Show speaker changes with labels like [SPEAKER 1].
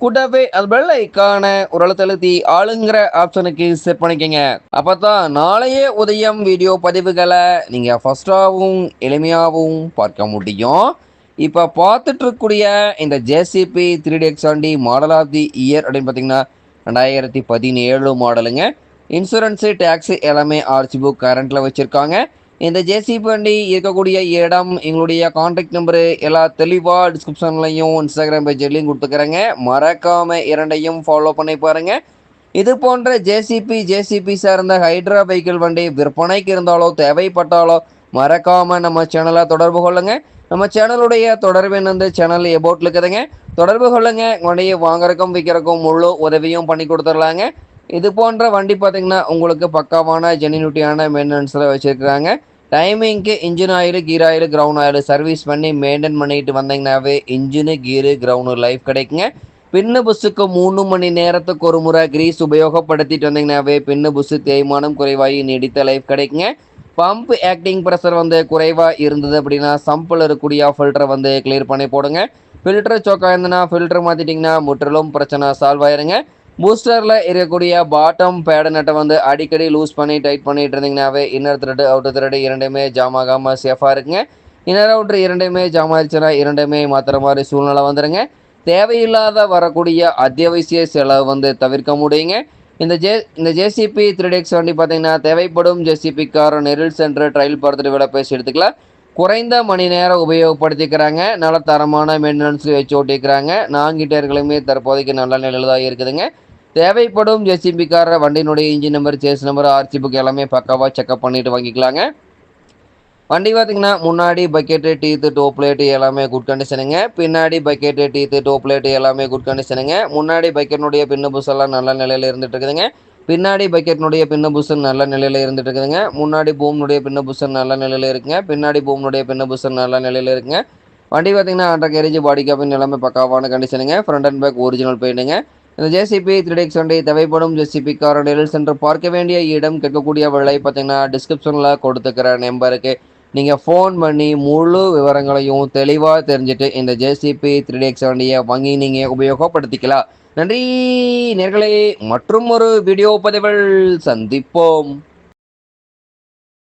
[SPEAKER 1] கூடவே அது பெல் ஐக்கான ஒரு அழுத்தழுத்தி ஆளுங்கிற ஆப்ஷனுக்கு செட் பண்ணிக்கோங்க. அப்போ தான் நாளைய உதயம் வீடியோ பதிவுகளை நீங்கள் ஃபஸ்ட்டாகவும் எளிமையாகவும் பார்க்க முடியும். இப்போ பார்த்துட்ருக்கக்கூடிய இந்த ஜேசிபி த்ரீ டி எக்ஸாண்டி மாடல் ஆஃப் தி இயர் அப்படின்னு பார்த்தீங்கன்னா ரெண்டாயிரத்தி பதினேழு மாடலுங்க இன்சூரன்ஸு டேக்ஸு எல்லாமே ஆர்சி புக் கரண்ட்டில் வச்சுருக்காங்க. இந்த ஜேசிபி வண்டி இருக்கக்கூடிய இடம் எங்களுடைய காண்டாக்ட் நம்பரு எல்லா தெளிவாக டிஸ்கிரிப்ஷன்லையும் இன்ஸ்டாகிராம் பேஜ்லையும் கொடுத்துக்கிறேங்க. மறக்காமல் இரண்டையும் ஃபாலோ பண்ணி பாருங்கள் இது போன்ற ஜேசிபி ஜேசிபி சார்ந்த ஹைட்ரா வெஹிக்கிள் வண்டி விற்பனைக்கு இருந்தாலோ தேவைப்பட்டாலோ மறக்காமல் நம்ம சேனலை தொடர்பு கொள்ளுங்க. நம்ம சேனலுடைய தொடர்பு வந்து சேனல் எபோட் இருக்குதுங்க. தொடர்பு கொள்ளுங்க. வண்டியை வாங்குறக்கும் விற்கிறக்கும் முழு உதவியும் பண்ணி கொடுத்துர்லாங்க இது போன்ற வண்டி பார்த்தீங்கன்னா உங்களுக்கு பக்காவான ஜெனினுட்டியான மெயின்டெனன்ஸில் வச்சுருக்குறாங்க. டைமிங்க்கு engine oil gear oil ground oil service பண்ணி மெயின்டைன் பண்ணிட்டு வந்தீங்கன்னாவே இன்ஜினு கீரு கிரவுண்டு லைஃப் கிடைக்குங்க. பின்னு புஸ்ஸுக்கு மூணு மணி நேரத்துக்கு ஒரு முறை கிரீஸ் உபயோகப்படுத்திட்டு வந்தீங்கன்னாவே பின்னு புஸ்ஸு தேய்மானம் குறைவாகி நீடித்த லைஃப் கிடைக்குங்க. பம்ப் ஆக்டிங் ப்ரெஷர் வந்து குறைவாக இருந்தது அப்படின்னா சம்பில் இருக்கக்கூடிய ஃபில்டரை வந்து கிளியர் பண்ணி போடுங்க. ஃபில்டர் சோக்கா இருந்ததுன்னா ஃபில்டர் மாற்றிட்டிங்கன்னா முற்றிலும் பிரச்சனை சால்வ் ஆயிருங்க. பூஸ்டரில் இருக்கக்கூடிய பாட்டம் பேட நட்டை வந்து அடிக்கடி லூஸ் பண்ணி டைட் பண்ணிட்டு இருந்தீங்கன்னாவே இன்னர் த்ரெட்டு அவுட்டர் த்ரெட்டு இரண்டுமே ஜாம் ஆகாமல் சேஃபாக இருக்குங்க இன்னர் அவுட்ரு இரண்டுமே ஜாம் ஆயிடுச்சுன்னா இரண்டுமே மாற்றுற மாதிரி சூழ்நிலை வந்துடுங்க தேவையில்லாத வரக்கூடிய அத்தியாவசிய செலவு வந்து தவிர்க்க முடியுங்க. இந்த ஜே இந்த ஜேசிபி த்ரீ டெக்ஸ் வண்டி பார்த்தீங்கன்னா தேவைப்படும் ஜேசிபி கார் நெரில் சென்டர் ட்ரையல் பார்த்துட்டு விலை பேசி எடுத்துக்கலாம். குறைந்த மணி நேரம் உபயோகப்படுத்திக்கிறாங்க. நல்ல தரமான மெயின்டெனன்ஸ் வச்சு ஓட்டிக்கிறாங்க. நான்கிட்டர்களுமே தற்போதைக்கு நல்ல நிலையில் தான் இருக்குதுங்க. தேவைப்படும் ஜேசிபிக்கார வண்டியினுடைய engine number chassis number RC book எல்லாமே பக்காவாக செக்அப் பண்ணிட்டு வாங்கிக்கலாங்க. வண்டி பார்த்தீங்கன்னா முன்னாடி பக்கெட்டு டீத்து டோப் பிளேட்டு எல்லாமே குட் கண்டிஷனுங்க பின்னாடி பக்கெட்டு டீத்து டோப் பிளேட்டு எல்லாமே குட் கண்டிஷனுங்க முன்னாடி பக்கெட்னுடைய பின்னு புஸ் எல்லாம் நல்ல நிலையில் இருந்துட்டு இருக்குதுங்க பின்னாடி பக்கெட்னுடைய பின்ன புஷன் நல்ல நிலையில் இருந்துட்டு இருக்குதுங்க முன்னாடி பூம்னுடைய பின்ன புஷன் நல்ல நிலையில் இருக்குங்க. பின்னாடி பூம்னுடைய பின்ன புஷன் நல்ல நிலையில் இருக்குங்க. வண்டி பார்த்தீங்கன்னா அண்டர் கேரேஜ் பாடி கேபின் எல்லாமே பக்காவான கண்டிஷனுங்க ஃப்ரண்ட் அண்ட் பேக் ஒரிஜினல் பெயிண்டுங்க இந்த ஜேசிபி த்ரீ எக்ஸ் வண்டி தேவைப்படும் ஜேசிபி கார் டெலில் பார்க்க வேண்டிய இடம் கேட்கக்கூடிய விலை பார்த்தீங்கன்னா டிஸ்கிரிப்ஷனில் கொடுத்துக்கிற நம்பருக்கு நீங்கள் ஃபோன் பண்ணி முழு விவரங்களையும் தெளிவாக தெரிஞ்சுட்டு இந்த ஜேசிபி த்ரீ எக்ஸ் வண்டியை வாங்கி நீங்கள் உபயோகப்படுத்திக்கலாம். நன்றி நேர்களே மற்றும் ஒரு வீடியோ பதிவில் சந்திப்போம்.